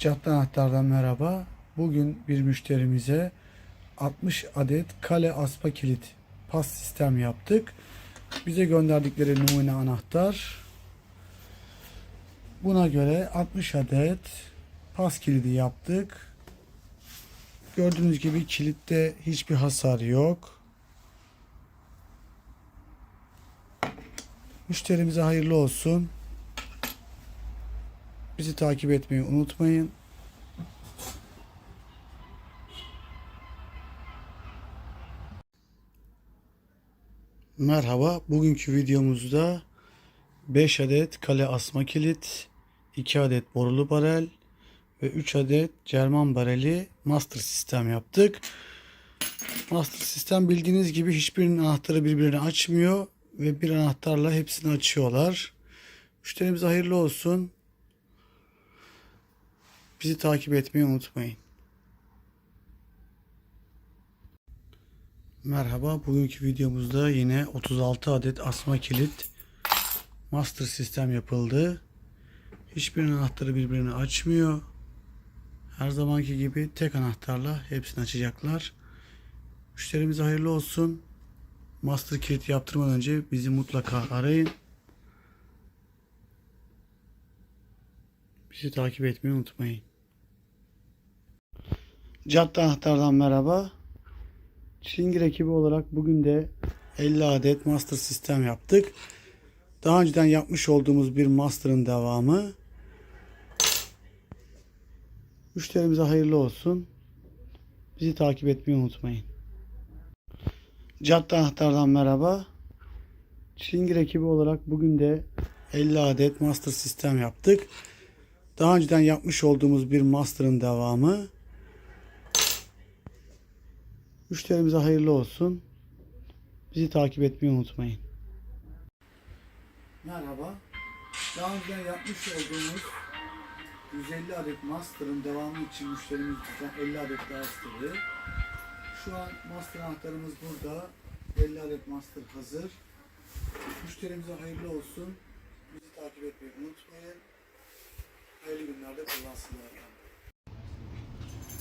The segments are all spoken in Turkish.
Cadde Anahtar'dan merhaba. Bugün bir müşterimize 60 adet kale aspa kilit pas sistem yaptık. Bize gönderdikleri numune anahtar. Buna göre 60 adet pas kilidi yaptık. Gördüğünüz gibi kilitte hiçbir hasar yok. Müşterimize hayırlı olsun. Bizi takip etmeyi unutmayın. Merhaba. Bugünkü videomuzda 5 adet kale asma kilit, 2 adet borulu barel ve 3 adet Cerman bareli master sistem yaptık. Master sistem bildiğiniz gibi hiçbirinin anahtarı birbirini açmıyor ve bir anahtarla hepsini açıyorlar. Müşterimize hayırlı olsun. Bizi takip etmeyi unutmayın. Merhaba. Bugünkü videomuzda yine 36 adet asma kilit master sistem yapıldı. Hiçbir anahtarı birbirini açmıyor. Her zamanki gibi tek anahtarla hepsini açacaklar. Müşterimize hayırlı olsun. Master kilit yaptırmadan önce bizi mutlaka arayın. Bizi takip etmeyi unutmayın. Cadde Anahtar'dan merhaba. Çilingir ekibi olarak bugün de 50 adet master sistem yaptık. Daha önceden yapmış olduğumuz bir master'ın devamı. Müşterimize hayırlı olsun. Bizi takip etmeyi unutmayın. Cadde Anahtar'dan merhaba. Çilingir ekibi olarak bugün de 50 adet master sistem yaptık. Daha önceden yapmış olduğumuz bir master'ın devamı. Müşterimize hayırlı olsun. Bizi takip etmeyi unutmayın. Merhaba. Daha önceden yapmış olduğumuz 150 adet master'ın devamı için müşterimiz bizden 50 adet daha istedi. Şu an master anahtarımız burada. 50 adet master hazır. Müşterimize hayırlı olsun. Bizi takip etmeyi unutmayın. Hayırlı günlerde kullansınlar.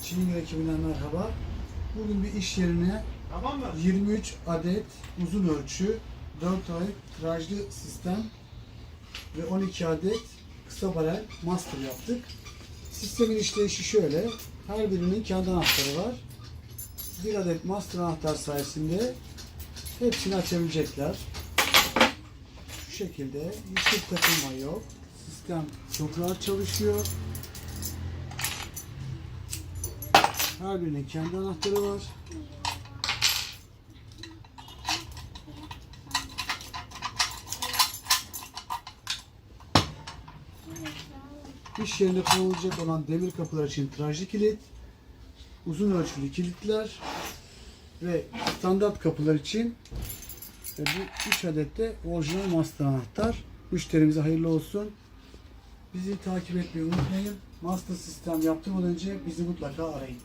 Çin'in ekibinden merhaba. Bugün bir iş yerine 23 adet uzun ölçü, 4 adet tirajlı sistem ve 12 adet kısa barel master yaptık. Sistemin işleyişi şöyle. Her birinin kendi anahtarı var. Bir adet master anahtar sayesinde hepsini açabilecekler. Şu şekilde hiçbir takılma yok. Sistem çok rahat çalışıyor. Her birinin kendi anahtarı var. İş yerinde kullanılacak olan demir kapılar için tirajlı kilit, uzun ölçülü kilitler ve standart kapılar için ve bu 3 adet de orijinal master anahtar. Müşterimize hayırlı olsun. Bizi takip etmeyi unutmayın. Master sistem yaptırmadan önce bizi mutlaka arayın.